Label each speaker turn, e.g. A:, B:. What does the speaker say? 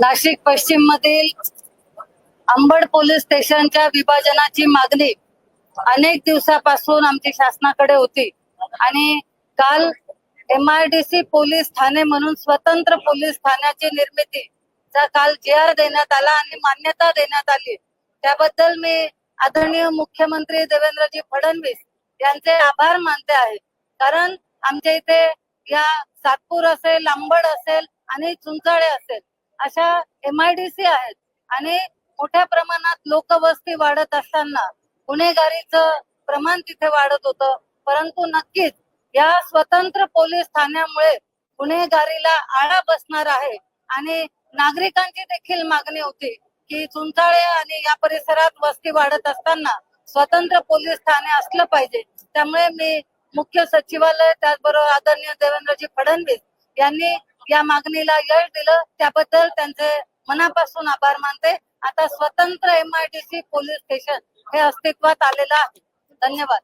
A: नाशिक पश्चिम मधील अंबड पोलीस स्टेशनच्या विभाजनाची मागणी अनेक दिवसापासून आमची शासनाकडे होती. आणि काल M I D C police Thane म्हणून स्वतंत्र पोलीस ठाण्याची निर्मितीचा काल जी आर देण्यात आला आणि मान्यता देण्यात आली. त्याबद्दल मी आदरणीय मुख्यमंत्री देवेंद्रजी फडणवीस यांचे आभार मानते आहे. कारण आमच्या इथे या सातपूर असेल लांबड असेल आणि चुंचाळे असेल अशा एम आय डी सी आहेत. आणि मोठ्या प्रमाणात लोकवस्ती वाढत असताना गुन्हेगारीचं प्रमाण तिथे वाढत होतं. परंतु नक्कीच या स्वतंत्र पोलीस ठाण्यामुळे गुन्हेगारीला आळा बसणार आहे. आणि नागरिकांची देखील मागणी होती की चुंचाळे आणि या परिसरात वस्ती वाढत असताना स्वतंत्र पोलीस ठाणे असलं पाहिजे. त्यामुळे मी मुख्य सचिवालय त्याचबरोबर आदरणीय देवेंद्रजी फडणवीस यांनी या मागणीला यश दिलं त्याबद्दल त्यांचे मनापासून आभार मानते. आता स्वतंत्र M I D C police station हे अस्तित्वात आलेलं आहे. धन्यवाद.